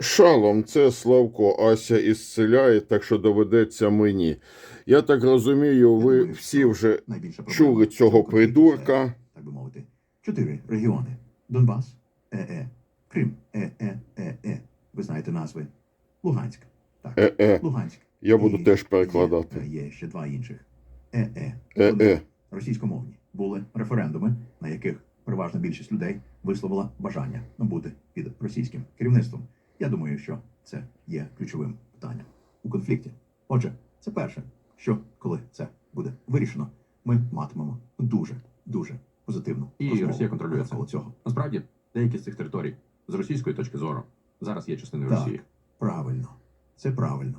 Шалом, це Славко Ася ісцеляє, так що доведеться мені. Я так розумію, ви всі вже чули цього придурка. так би мовити, чотири регіони: Донбас, ЕЕ, Крим, ЕЕЕЕ. Ви знаєте назви. Луганськ. Так, Е-е. Луганськ. Я буду І теж перекладати. Є, є ще два інших. ЕЕ. Е-е. Російськомовні були референдуми, на яких переважна більшість людей висловила бажання бути під російським керівництвом. Я думаю, що це є ключовим питанням у конфлікті. Отже, це перше, що коли це буде вирішено, ми матимемо дуже дуже позитивну І розмову Росія контролює це. цього. Насправді, деякі з цих територій з російської точки зору зараз є частиною Так. Росії. Правильно, це правильно.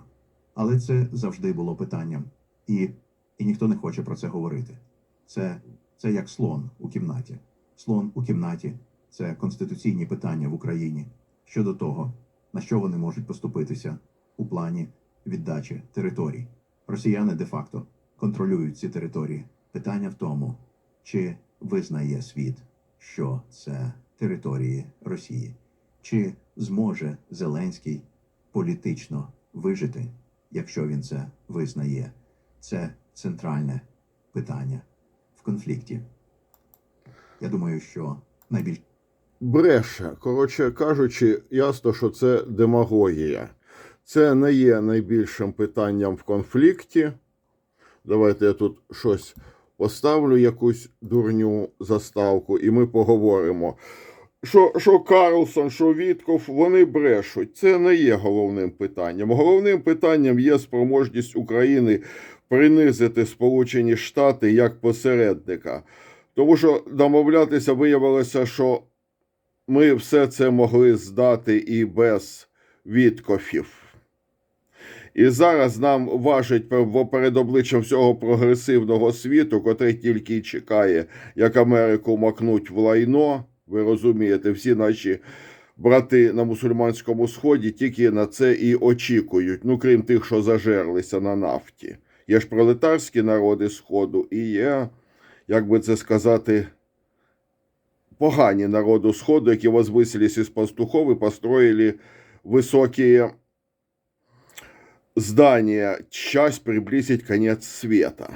Але це завжди було питанням, і, і ніхто не хоче про це говорити. Це, це як слон у кімнаті. Слон у кімнаті це конституційні питання в Україні щодо того, на що вони можуть поступитися у плані віддачі територій. Росіяни де-факто контролюють ці території. Питання в тому, чи визнає світ, що це території Росії, чи зможе Зеленський політично вижити, якщо він це визнає. Це центральне питання в конфлікті. Я думаю, що найбільш Бреше, коротше кажучи, ясно, що це демагогія. Це не є найбільшим питанням в конфлікті. Давайте я тут щось поставлю, якусь дурню заставку, і ми поговоримо. Що, що Карлсон, що Вітков, вони брешуть. Це не є головним питанням. Головним питанням є спроможність України принизити Сполучені Штати як посередника. Тому що домовлятися виявилося, що ми все це могли здати і без відкофів. І зараз нам важить пер- перед обличчям всього прогресивного світу, котрий тільки чекає, як Америку макнуть в лайно. Ви розумієте, всі наші брати на мусульманському сході тільки на це і очікують. Ну, крім тих, що зажерлися на нафті. Є ж пролетарські народи Сходу, і є, як би це сказати, погані народу Сходу, які возвысились из пастухов и построили высокие здания, часть приблизить конец света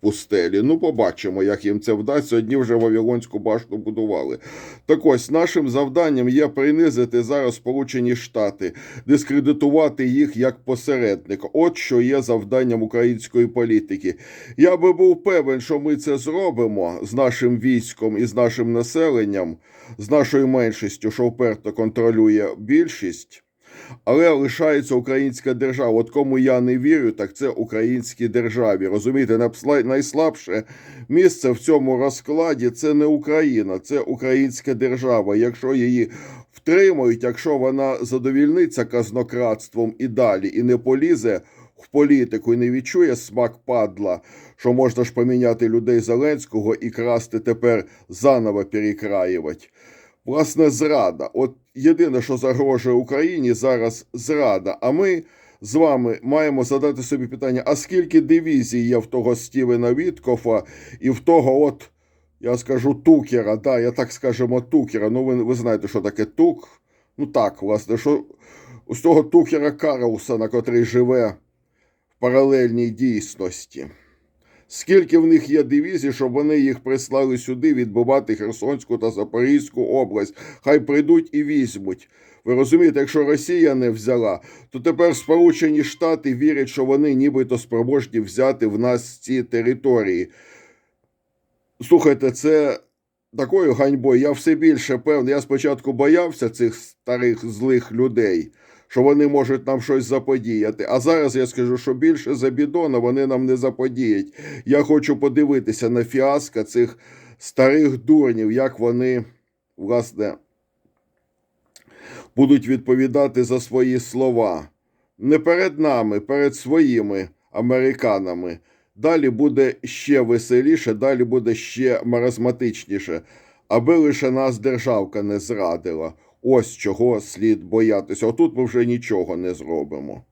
пустелі. Ну, побачимо, як їм це вдасться. Одні вже Вавилонську башню будували. Так ось, нашим завданням є принизити зараз Сполучені Штати, дискредитувати їх як посередника. От що є завданням української політики. Я би був певен, що ми це зробимо з нашим військом і з нашим населенням, з нашою меншістю, що вперто контролює більшість. Але лишається українська держава. От кому я не вірю, так це українській державі. Розумієте, найслабше місце в цьому розкладі це не Україна, це українська держава. Якщо її втримують, якщо вона задовільниться казнократством і далі, і не полізе в політику, і не відчує смак падла, що можна ж поміняти людей Зеленського і красти тепер заново перекраювати. Власне, зрада. От єдине, що загрожує Україні зараз зрада. А ми з вами маємо задати собі питання: а скільки дивізій є в того Стівена Віткофа і в того, от я скажу, Тукера, да, я так скажемо, Тукера. Ну, ви, ви знаєте, що таке тук? Ну так, власне, що з того Тукера Карлсона, котрий живе в паралельній дійсності. Скільки в них є дивізій, щоб вони їх прислали сюди відбувати Херсонську та Запорізьку область? Хай прийдуть і візьмуть. Ви розумієте, якщо Росія не взяла, то тепер Сполучені Штати вірять, що вони нібито спроможні взяти в нас ці території. Слухайте, це такою ганьбою. Я все більше певний. Я спочатку боявся цих старих злих людей, що вони можуть нам щось заподіяти. А зараз я скажу, що більше за бідона вони нам не заподіять. Я хочу подивитися на фіаско цих старих дурнів, як вони, власне, будуть відповідати за свої слова. Не перед нами, перед своїми американами. Далі буде ще веселіше, далі буде ще маразматичніше, аби лише нас державка не зрадила. Ось чого слід боятися. Отут ми вже нічого не зробимо.